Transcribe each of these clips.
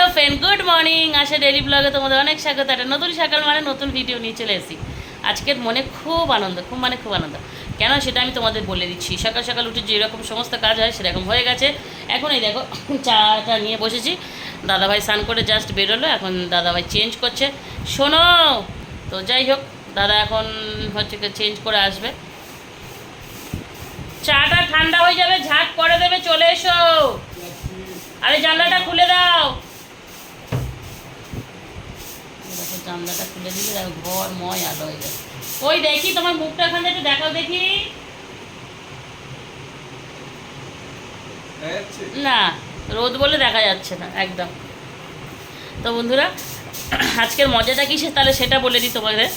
Hello friend, good morning. Asha daily ব্লগে তোমাদের অনেক স্বাগত। একটা নতুন সকাল মানে নতুন ভিডিও নিয়ে চলে এসেছি। আজকের মনে খুব আনন্দ, খুব মানে খুব আনন্দ। কেন সেটা আমি তোমাদের বলে দিচ্ছি। সকাল সকাল উঠে যেরকম সমস্ত কাজ হয়, সেরকম হয়ে গেছে। এখন এই দেখো, চাটা নিয়ে বসেছি। দাদাভাই স্নান করে জাস্ট বেরোলো, এখন দাদাভাই চেঞ্জ করছে। শোনো, তো যাই হোক, দাদা এখন হচ্ছে চেঞ্জ করে আসবে। চাটা ঠান্ডা হয়ে যাবে ঝাঁক করে দেবে, চলে এসো। আরে জানলাটা খুলে দাও দেখো জানলাটা খুলে দিলে দেখো ঘর ময় আলো হয়ে যাবে। ওই দেখি তোমার মুখটা ওখানে একটু দেখাও দেখি। না রোদ বলে দেখা যাচ্ছে না একদম। তো বন্ধুরা আজকের মজাটা কিসে তাহলে সেটা বলে দিই তোমাদের।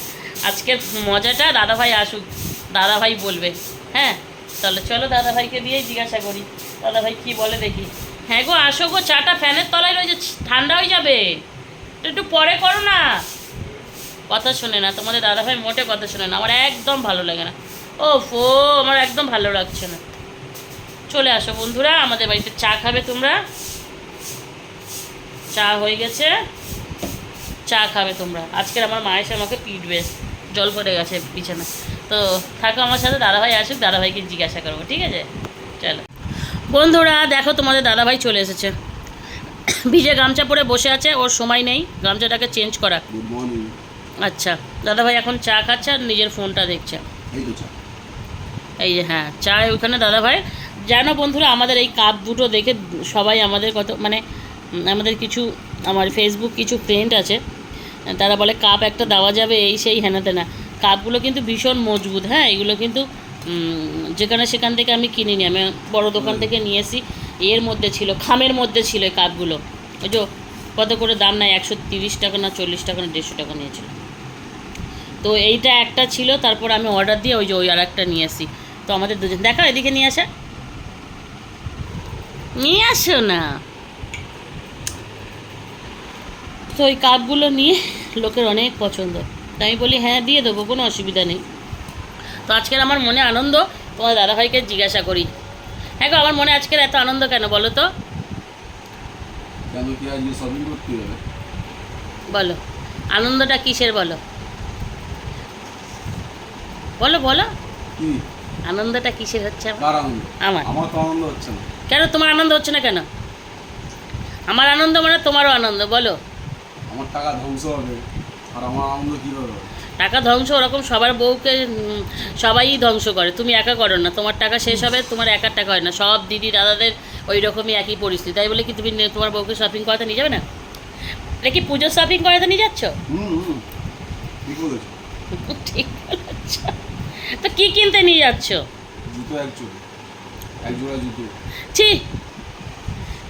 আজকের মজাটা দাদাভাই আসুক দাদাভাই বলবে হ্যাঁ? তাহলে চলো দাদাভাইকে দিয়েই জিজ্ঞাসা করি দাদাভাই কি বলে দেখি। হ্যাঁ গো আসো গো চাটা ফ্যানের তলায় রয়েছে ঠান্ডা হয়ে যাবে। একটু পরে করো না। কথা শোনে না, তোমাদের দাদাভাই মোটে কথা শোনে না, আমার একদম ভালো লাগে না। ও ফো আমার একদম ভালো লাগছে না। চলে আসো বন্ধুরা, আমাদের বাড়িতে চা খাবে তোমরা। চা হয়ে গেছে, চা খাবে তোমরা। আজকের আমার মায়ের সাথে আমাকে পিটবে, জল পড়ে গেছে বিছানা তো থাকো আমার সাথে, দাদাভাই আসুক, দাদাভাইকে জিজ্ঞাসা করব, ঠিক আছে? চলো। বন্ধুরা, দেখো তোমাদের দাদাভাই চলে এসেছে। ভিজে গামছা পরে বসে আছে, ওর সময় নেই, গামছাটাকে চেঞ্জ করা। আচ্ছা দাদাভাই এখন চা খাচ্ছে আর নিজের ফোনটা দেখছে। এই যে হ্যাঁ চা ওখানে দাদাভাই। জানো বন্ধুরা আমাদের এই কাপ দুটো দেখে সবাই আমাদের কত মানে আমাদের কিছু আমার ফেসবুক কিছু ফ্রেন্ড আছে তারা বলে কাপ একটা দেওয়া যাবে এই সেই হেনা তেনা কাপগুলো কিন্তু ভীষণ মজবুত হ্যাঁ এগুলো কিন্তু যেখানে সেখান থেকে আমি কিনিনি আমি বড় দোকান থেকে নিয়ে এসি এর মধ্যে ছিল খামের মধ্যে ছিল এই কাপগুলো। ওই যে কত করে দাম নাই একশো তিরিশ টাকা না চল্লিশ টাকা না দেড়শো টাকা নিয়েছিল। তো এইটা একটা ছিল তারপর আমি অর্ডার দিয়ে ওই যে ওই আর একটা নিয়ে আসি। তো আমাদের দুজন দেখা এদিকে নিয়ে আসা। নিয়ে আসো না। তো ওই কাপগুলো নিয়ে লোকের অনেক পছন্দ। তাই আমি বলি হ্যাঁ দিয়ে দেবো কোনো অসুবিধা নেই। তো আজকের আমার মনে আনন্দ তোমার দাদাভাইকে জিজ্ঞাসা করি। হ্যাঁ গো আমার মনে আজকের এত আনন্দ কেন বলো তো? বলো। আনন্দটা কিসের বলো? বলো বলো। আনন্দটা কিসের হচ্ছে আমার? আমার। তো আনন্দ হচ্ছে না। কেন? তোমার আনন্দ হচ্ছে না কেন? আমার আনন্দ মানে তোমারও আনন্দ বলো। আমার টাকা ধ্বংস হবে আর আমার আনন্দ হবে? টাকা ধ্বংস ওরকম সবার বউকে সবাই ধ্বংস করে। তুমি একা করো না। তোমার টাকা শেষ হবে তোমার একার টাকা হয় না। সব দিদি দাদাদের ওই রকমই একই পরিস্থিতি। তাই বলে কি তুমি তোমার বউকে শপিং করাতে নিয়ে যাবে না? এটা কি পুজোর শপিং করাতে নিয়ে যাচ্ছ? ঠিক। তো কি কিনতে নিয়ে যাচ্ছ? জুতো এক জোড়া। এক জোড়া জুতো। ছি।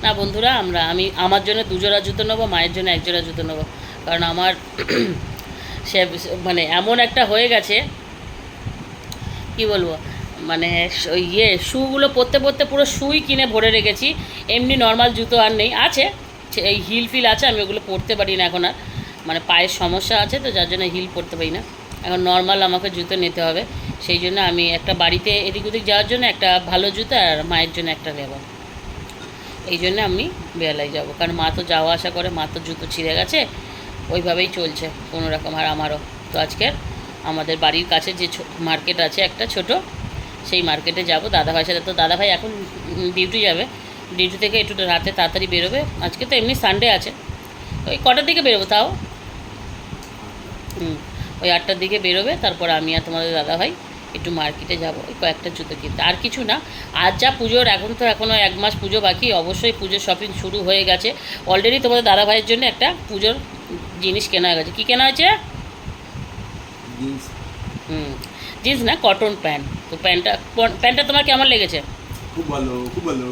না বন্ধুরা আমরা আমি আমার জন্য দুজোড়া জুতো নেব মায়ের জন্য এক জোড়া জুতো নেব। কারণ আমার সে মানে এমন একটা হয়ে গেছে কি বলব মানে ওই ইয়ে শুগুলো পরতে পরতে পুরো শুই কিনে ভরে রেখেছি। এমনি নর্মাল জুতো আর নেই। আছে এই হিল ফিল আছে আমি ওগুলো পরতে পারি না এখন আর। মানে পায়ের সমস্যা আছে তো যার জন্য হিল পরতে পারি না। এখন নর্মাল আমাকে জুতো নিতে হবে। সেই জন্য আমি একটা বাড়িতে এদিক ওদিক যাওয়ার জন্য একটা ভালো জুতো আর মায়ের জন্য একটা নেব এই জন্য আমি বেলায় যাব। কারণ মা তো যাওয়া আসা করে, মা তো জুতো ছিঁড়ে গেছে, ওইভাবেই চলছে কোনো রকম আর আমারও। তো আজকে আমাদের বাড়ির কাছে যে মার্কেট আছে একটা ছোট, সেই মার্কেটে যাব। দাদাভাইয়ের সাথে তো দাদাভাই এখন ডিউটি যাবে। ডিউটি থেকে একটু রাতে তাড়াতাড়ি বেরোবে। আজকে তো এমনি সানডে আছে। ওই কটার দিকে বেরোবো তাও? হুম। ওই আটটার দিকে বেরোবে তারপর আমি আর তোমাদের দাদাভাই একটু মার্কেটে যাব ওই কয়েকটা জুতো কিনতে। আর কিছু না আর যা পুজোর এখন তো এখনও এক মাস পুজো বাকি অবশ্যই পুজোর শপিং শুরু হয়ে গেছে। অলরেডি তোমাদের দাদাভাইয়ের জন্য একটা পুজোর জিনিস কেনা হয়ে গেছে। কী কেনা হয়েছে? জিন্স হুম জিন্স না কটন প্যান্ট তো প্যান্টটা প্যান্টটা তোমার কেমন লেগেছে? খুব ভালো খুব ভালো।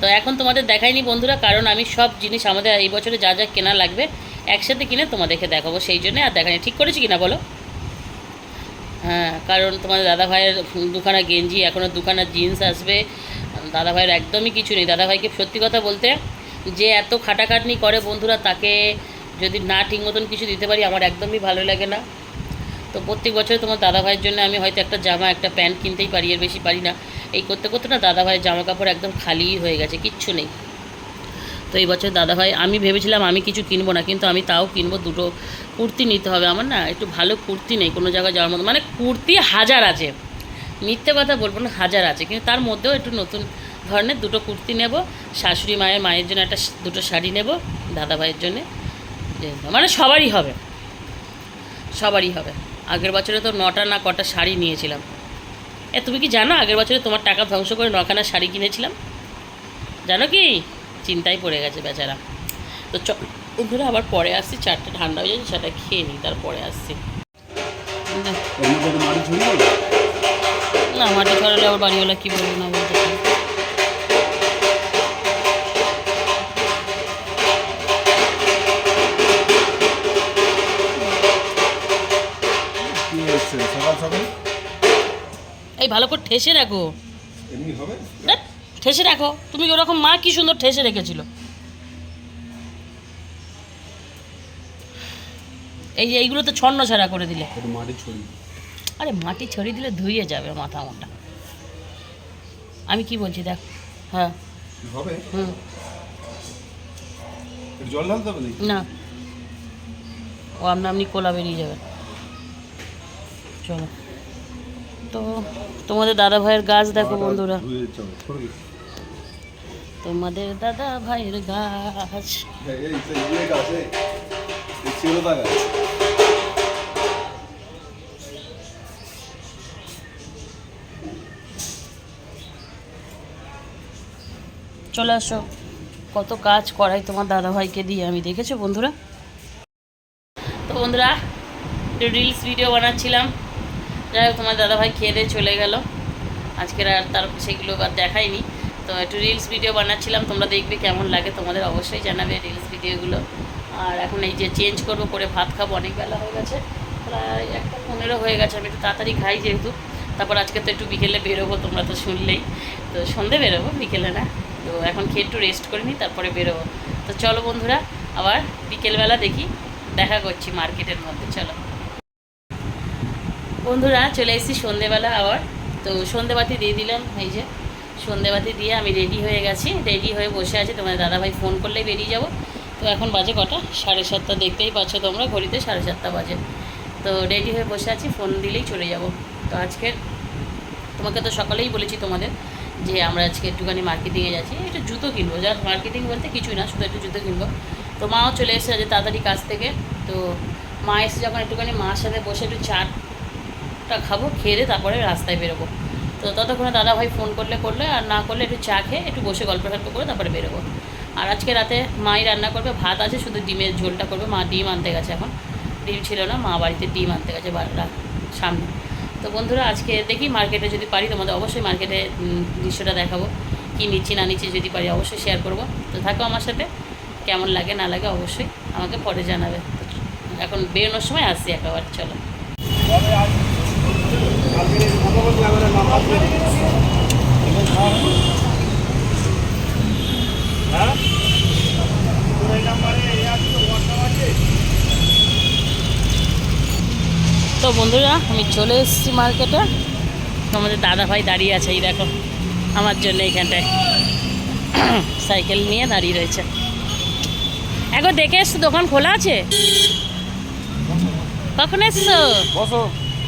তো এখন তোমাদের দেখাইনি বন্ধুরা কারণ আমি সব জিনিস আমাদের এই বছরে যা যা কেনা লাগবে একসাথে কিনে তোমাদেরকে দেখাবো সেই জন্য, আর দেখানি ঠিক করেছি কিনা বলো? হ্যাঁ কারণ তোমাদের দাদা ভাইয়ের দুখানা গেঞ্জি এখনও দুখানা জিন্স আসবে। দাদা ভাইয়ের একদমই কিছু নেই। দাদা ভাইকে সত্যি কথা বলতে, যে এত খাটাখাটনি করে বন্ধুরা, তাকে যদি না ঠিক মতন কিছু দিতে পারি, আমার একদমই ভালো লাগে না। তো প্রত্যেক বছরে তোমার দাদা ভাইয়ের জন্য আমি হয়তো একটা জামা, একটা প্যান্ট কিনতেই পারি, এর বেশি পারি না। এই করতে করতে না দাদা ভাইয়ের জামা কাপড় একদম খালিই হয়ে গেছে, কিচ্ছু নেই। তো এই বছর দাদাভাই, আমি ভেবেছিলাম আমি কিছু কিনবো না, কিন্তু আমি তাও কিনবো, দুটো কুর্তি নিতে হবে। আমার না একটু ভালো কুর্তি নেই, কোনো জায়গায় যাওয়ার মতো। মানে কুর্তি হাজার আছে। মিথ্যে কথা বলব না, হাজার আছে। কিন্তু তার মধ্যেও একটু নতুন ধরনের দুটো কুর্তি নেব। শাশুড়ি মায়ের মায়ের জন্য একটা দুটো শাড়ি নেব দাদা ভাইয়ের জন্যে মানে সবারই হবে। সবারই হবে। আগের বছরে তো নটা না কটা শাড়ি নিয়েছিলাম। এ, তুমি কি জানো আগের বছরে তোমার টাকা ধ্বংস করে নখানা শাড়ি কিনেছিলাম? জানো কি? চিন্তায় পড়ে গেছে বেচারা। তো চ ধরে আবার পরে আসছি চারটে ঠান্ডা হয়ে যাচ্ছে সেটা খেয়ে নিই তারপরে আসছি। না, মাটি ছড়ালে আবার বাড়িওয়ালা কী বলব না বলতে এই ভালো করে ঠেসে রাখো। এমনি হবে? ঠেসে রাখো। তুমি ওরকম মা কি সুন্দর ঠেসে রেখেছিল? এই যে এইগুলো তো ছন্ন ছাড়া করে দিলে। আরে মাটি ছড়িয়ে দিলে ধুয়ে যাবে মাথা মোটা। আমি কি বলছি দেখ হ্যাঁ। হবে? হুম। জল ঢালতে হবে না। ও আপনা আপনি কোলা বেরিয়ে যাবে চলো। তো তোমাদের দাদা ভাইয়ের গাছ দেখো বন্ধুরা। তোমাদের দাদা ভাইয়ের গাছ। চলে আসো। কত কাজ করাই তোমার দাদা ভাইকে দিয়ে আমি দেখেছ বন্ধুরা? তো বন্ধুরা রিলস ভিডিও বানাচ্ছিলাম। যাই হোক তোমার দাদা ভাই খেয়ে দিয়ে চলে গেল। আজকের আর তার সেগুলো আর দেখাইনি তো একটু রিলস ভিডিও বানাচ্ছিলাম, তোমরা দেখবে কেমন লাগে, তোমাদের অবশ্যই জানাবে রিলস ভিডিওগুলো আর এখন এই যে চেঞ্জ করব করে ভাত খাব, অনেক বেলা হয়ে গেছে, প্রায় একটা পনেরো হয়ে গেছে, আমি একটু তাড়াতাড়ি খাই যেহেতু। তারপর আজকে তো একটু বিকেলে বেরোবো, তোমরা তো শুনলেই। তো সন্ধে বেরোবো বিকেলে, না? তো এখন খেয়ে একটু রেস্ট করে নিই, তারপরে বেরোবো। তো চলো বন্ধুরা, আবার বিকেলবেলা দেখি, দেখা করছি মার্কেটের মধ্যে, চলো। বন্ধুরা, চলে এসেছি সন্ধেবেলা আবার। তো সন্ধেবাতি দিয়ে দিলাম, এই যে। সন্ধেবাতি দিয়ে আমি রেডি হয়ে গেছি। রেডি হয়ে বসে আছি। তোমাদের দাদাভাই ফোন করলেই বেরিয়ে যাব। তো এখন বাজে কটা? সাড়ে সাতটা দেখতেই পাচ্ছ তোমরা, ঘড়িতে সাড়ে সাতটা বাজে। তো রেডি হয়ে বসে আছি ফোন দিলেই চলে যাব। তো আজকের, তোমাকে তো সকালেই বলেছি তোমাদের যে আমরা আজকে একটুখানি মার্কেটিংয়ে যাচ্ছি। একটু জুতো কিনবো। যা মার্কেটিং বলতে কিছুই না, শুধু একটু জুতো কিনবো। তো মাও চলে এসেছে আজ তাড়াতাড়ি কাজ থেকে। তো মা এসে যখন একটুখানি মার সাথে বসে একটু চাটটা খাব, খেয়ে তারপরে রাস্তায় বেরোবো। তো ততক্ষণে দাদা ভাই ফোন করলে করলে আর না করলে একটু চা খেয়ে একটু বসে গল্প টল্প করে তারপরে বেরোবো। আর আজকে রাতে মাই রান্না করবে, ভাত আছে, শুধু ডিমের ঝোলটা করবে। মা ডিম আনতে গেছে এখন। ডিম ছিল না, মা বাড়িতে ডিম আনতে গেছে সামনে। তো বন্ধুরা, আজকে দেখি মার্কেটে যদি পারি, তোমাদের অবশ্যই মার্কেটে দৃশ্যটা দেখাবো। কি নিচ্ছি, না নিচ্ছি যদি পারি, অবশ্যই শেয়ার করব। তো থাকো আমার সাথে। কেমন লাগে, না লাগে অবশ্যই আমাকে পরে জানাবে। এখন বেরোনোর সময় আসছি একেবারে, চলো। তো বন্ধুরা আমি চলে এসেছি মার্কেটে তোমাদের দাদা ভাই দাঁড়িয়ে আছে এই দেখো আমার জন্য এইখানটায়। সাইকেল নিয়ে দাঁড়িয়ে রয়েছে। এখন দেখে এসছো দোকান খোলা আছে? কখন এসছো?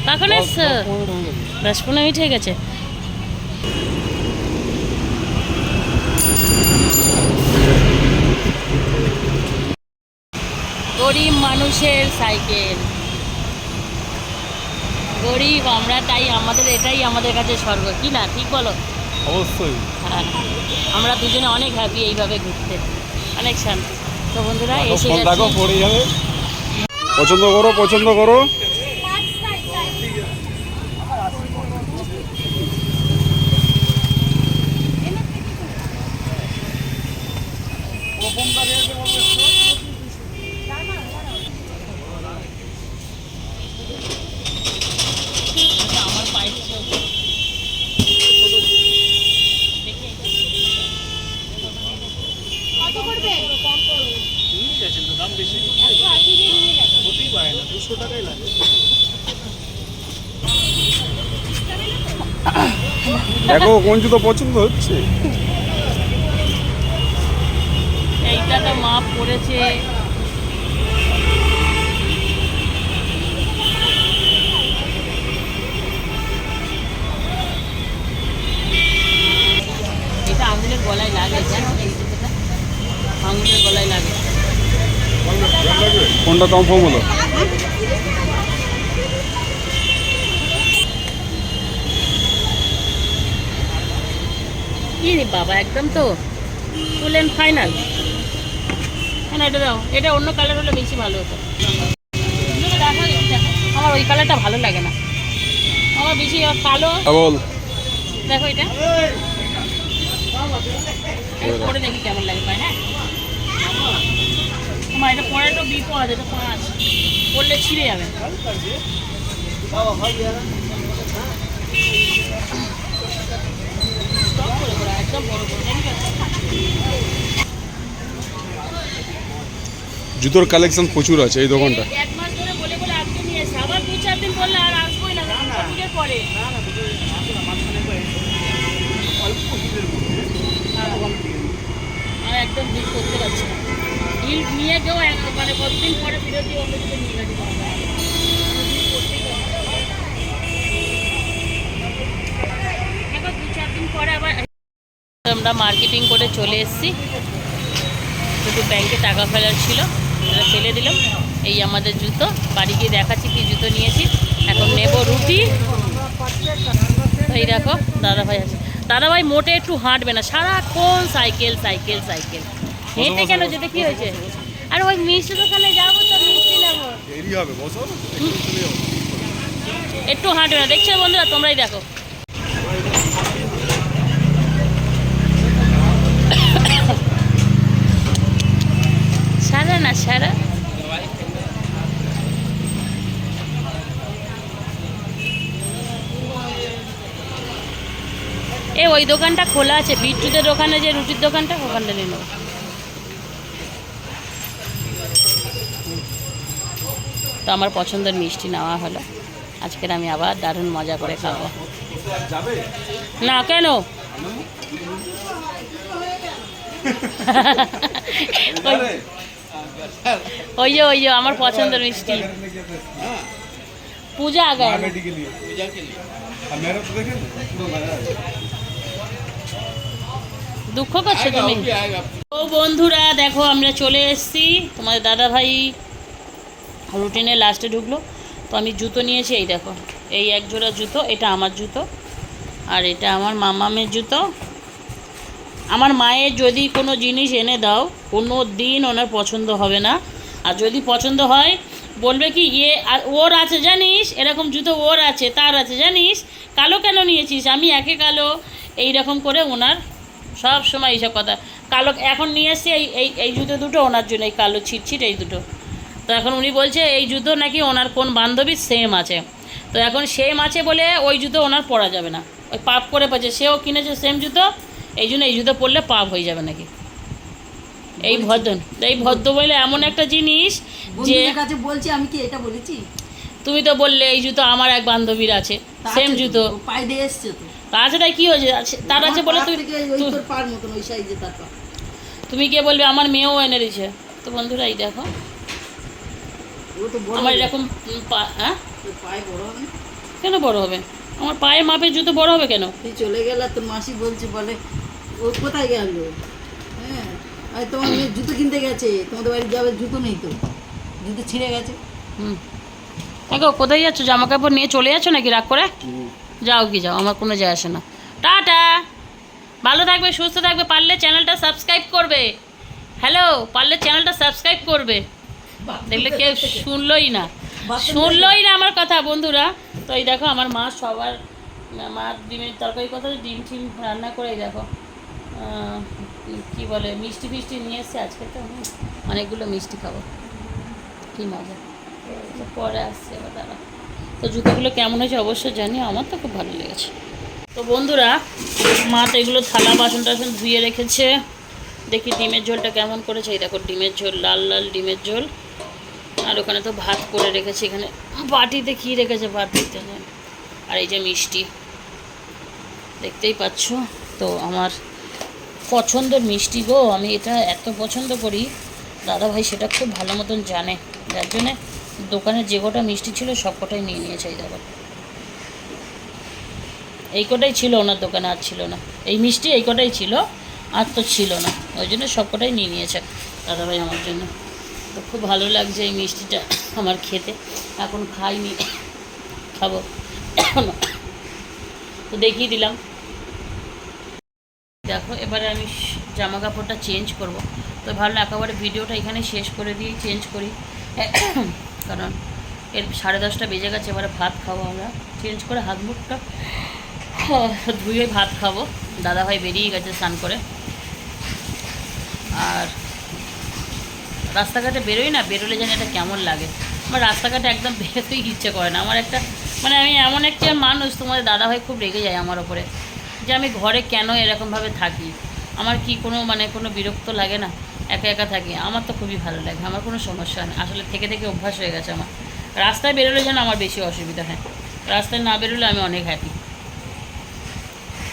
কখন এসছো? দশ পনেরো মিনিট হয়ে গেছে। গরিব মানুষের সাইকেল। গরিব আমরা তাই আমাদের এটাই আমাদের কাছে স্বর্গ কি না? ঠিক বলো? অবশ্যই। হ্যাঁ। আমরা দুজনে অনেক হ্যাপি এইভাবে ঘুরতে। অনেক শান্তি। তো বন্ধুরা এসে ফোন পড়ে যাবে। পছন্দ করো পছন্দ করো আমার পায়ে কত করবে দেখো কোন জুতো পছন্দ হচ্ছে? এইটা একটা মাপ পড়েছে। এটা আঙুলের গলায় লাগে জানো? এই জুতোটা আঙুলের গলায় লাগে। কোনটা কনফার্ম হলো? কি রে বাবা একদম তো ফুল অ্যান্ড ফাইনাল হ্যাঁ এটা দাও এটা অন্য কালার হলে বেশি ভালো হতো। আমার ওই কালারটা ভালো লাগে না। আমার বেশি কালো। দেখো এটা। পরে দেখি কেমন লাগে পায় হ্যাঁ? আমার এটা পরে তো বিপদ এটা পাঁচ। পড়লে ছিঁড়ে যাবে করে দাও, একদম বড় করে দেখি তো? জুতোর কালেকশন প্রচুর আছে এই দোকানটা। নিয়ে একদম ডিল করতে পারছি না। ডিল কেউ মানে কতদিন পরে ফিরে দিয়ে অন্য নিয়ে গেছে? পরে আবার আমরা মার্কেটিং করে চলে এসেছি। শুধু ব্যাংকে টাকা ফেলার ছিল সেটা ফেলে দিলাম। এই আমাদের জুতো বাড়ি গিয়ে দেখাচ্ছি কি জুতো নিয়েছি। এখন নেব রুটি। এই দেখো দাদাভাই আছে। দাদাভাই মোটে একটু হাঁটবে না সারাক্ষণ সাইকেল সাইকেল সাইকেল হেঁটে কেন যেতে কি হয়েছে? আর ওই মিষ্টি দোকানে যাব তো মিষ্টি নেব। একটু হাঁটবে না দেখছ বন্ধুরা তোমরাই দেখো সারা না সারা এ ওই দোকানটা খোলা আছে বিট্টুদের ওখানে যে রুটির দোকানটা ওখানটা নিয়ে নেব তো আমার পছন্দের মিষ্টি নেওয়া হলো। আজকের আমি আবার দারুণ মজা করে খাব। না কেন? ওই- ওই যে ওই যে আমার পছন্দের মিষ্টি পূজা আগে बेटी के लिए पूजा के लिए मेरा तो देखे पूरा लगा है দুঃখ করছো তুমি ও বন্ধুরা দেখো আমরা চলে এসেছি তোমাদের দাদা ভাই রুটিনে লাস্টে ঢুকলো তো আমি জুতো নিয়েছি এই দেখো এই এক জোড়া জুতো এটা আমার জুতো আর এটা আমার মামামের জুতো আমার মায়ের যদি কোনো জিনিস এনে দাও, কোনো দিন ওনার পছন্দ হবে না। আর যদি পছন্দ হয়, বলবে কি ইয়ে আর ওর আছে জানিস? এরকম জুতো ওর আছে, তার আছে জানিস? কালো কেন নিয়েছিস? আমি একে কালো। এই রকম করে ওনার সব সময় এইসব কথা। কালো, এখন নিয়ে এসছি এই এই এই জুতো দুটো ওনার জন্য, এই কালো ছিটছিট এই দুটো। তো এখন উনি বলছে, এই জুতো নাকি ওনার কোন বান্ধবী সেম আছে। তো এখন সেম আছে বলে ওই জুতো ওনার পরা যাবে না। ওই পাপ করে পাচ্ছে। সেও কিনেছে সেম জুতো এই জন্য এই জুতো পরলে পাপ হয়ে যাবে নাকি? এই ভদ্র এই ভদ্র বলে এমন একটা জিনিস যে কাছে বলছি আমি কি এটা বলেছি? তুমি তো বললে এই জুতো আমার এক বান্ধবীর আছে সেম জুতো। পায়ে দিয়ে এসছে তো। আছে তাই কি হয়েছে? আছে- তার আছে বলে আমার তুই পা থেকে ওই তু- তোর পার মতন ওই সাইজে তার তুমি কে বলবে? আমার মেয়েও এনে দিয়েছে। তো বন্ধুরা এই দেখো। আমার এরকম পা- হ্যাঁ? পায়ে বড় হবে? কেন বড় হবে? আমার পায়ে মাপের জুতো বড় হবে কেন? তুই চলে গেলে তোর মাসি বলছে বলে ও কোথায় গেল? হ্যাঁ আর তোমার মেয়ে জুতো কিনতে গেছে তোমাদের বাড়ি যাবে জুতো নেই তো। জুতো ছিঁড়ে গেছে। হুম। দেখো কোথায় যাচ্ছ? জামা কাপড় নিয়ে চলে যাচ্ছ নাকি রাগ করে? যাও কি যাও আমার কোনো যায় আসে না। টাটা। ভালো থাকবে সুস্থ থাকবে পারলে চ্যানেলটা সাবস্ক্রাইব করবে। হ্যালো পারলে চ্যানেলটা সাবস্ক্রাইব করবে। দেখলে কেউ শুনলোই না। শুনলোই না আমার কথা বন্ধুরা। তো এই দেখো আমার মা সবার মা ডিমের তরকারি কথা ডিম টিম রান্না করে দেখো। কি বলে, মিষ্টি ফিষ্টি নিয়ে এসছে আজকে তো অনেকগুলো মিষ্টি খাব। কি মজা। পরে আসছে এবার তারা তো জুতোগুলো কেমন হয়েছে অবশ্যই জানি আমার তো খুব ভালো লেগেছে। তো বন্ধুরা, মা তো এগুলো থালা বাসন টাসন ধুয়ে রেখেছে। দেখি ডিমের ঝোলটা কেমন করেছে। এই দেখো, ডিমের ঝোল, লাল লাল ডিমের ঝোল। আর ওখানে তো ভাত করে রেখেছে, এখানে বাটিতে কী রেখেছে দিতে আর এই যে মিষ্টি, দেখতেই পাচ্ছ। তো আমার পছন্দের মিষ্টি গো, আমি এটা এত পছন্দ করি। দাদা ভাই সেটা খুব ভালো মতন জানে। যার জন্যে দোকানে যে কটা মিষ্টি ছিল সব কটাই নিয়ে নিয়েছে এই দাদা এই কটাই ছিল ওনার দোকানে, আর ছিল না। এই মিষ্টি এই কটাই ছিল, আর তো ছিল না। ওই জন্য সব কটাই নিয়ে নিয়েছে দাদাভাই আমার জন্য। তো খুব ভালো লাগছে এই মিষ্টিটা আমার খেতে। এখন খাইনি, খাব। তো দেখিয়ে দিলাম। দেখো, এবারে আমি জামা কাপড়টা চেঞ্জ করব। তো ভাবলাম একেবারে ভিডিওটা এখানে শেষ করে দিয়ে চেঞ্জ করি। কারণ এর সাড়ে দশটা বেজে গেছে, এবারে ভাত খাব আমরা। চেঞ্জ করে হাত মুখটা ধুয়ে ভাত খাব। দাদাভাই বেরিয়ে গেছে স্নান করে। আর রাস্তাঘাটে বেরোই না, বেরোলে যেন এটা কেমন লাগে। আমার রাস্তাঘাটে একদম বেরোতেই ইচ্ছে করে না। আমার একটা মানে আমি এমন একটা মানুষ, তোমাদের দাদাভাই খুব রেগে যায় আমার ওপরে। যে আমি ঘরে কেন এরকমভাবে থাকি? আমার কি কোনো মানে কোনো বিরক্ত লাগে না? একা একা থাকি, আমার তো খুবই ভালো লাগে, আমার কোনো সমস্যা নেই। আসলে থেকে থেকে অভ্যাস হয়ে গেছে আমার। রাস্তায় বেরোলে যেন আমার বেশি অসুবিধা, হয়। রাস্তায় না বেরোলে আমি অনেক হ্যাপি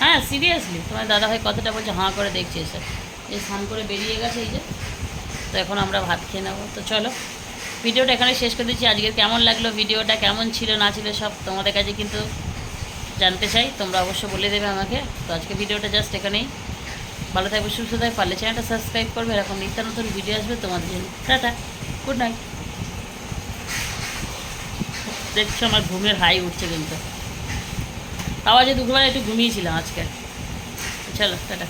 হ্যাঁ সিরিয়াসলি তোমার দাদা দাদাভাই কথাটা বলছে, হাঁ করে দেখছে এসে। এই স্নান করে বেরিয়ে গেছে এই যে। তো এখন আমরা ভাত খেয়ে নেব। তো চলো, ভিডিওটা এখানে শেষ করে দিচ্ছি। আজকে কেমন লাগল ভিডিওটা, কেমন ছিল, না ছিল সব তোমাদের কাছে কিন্তু জানতে চাই, তোমরা অবশ্য বলে দেবে আমাকে। তো আজকে ভিডিওটা জাস্ট এখানেই। ভালো থাকবে, সুস্থ থাকবে, পারলে চ্যানেলটা সাবস্ক্রাইব করবে। এরকম নিত্য নতুন ভিডিও আসবে তোমাদের জন্য। টাটা গুড নাইট দেখছ আমার ঘুমের হাই উঠছে কিন্তু। তাও আজ দুপুরবেলা একটু ঘুমিয়েছিলাম আজকে। চলো, টাটা।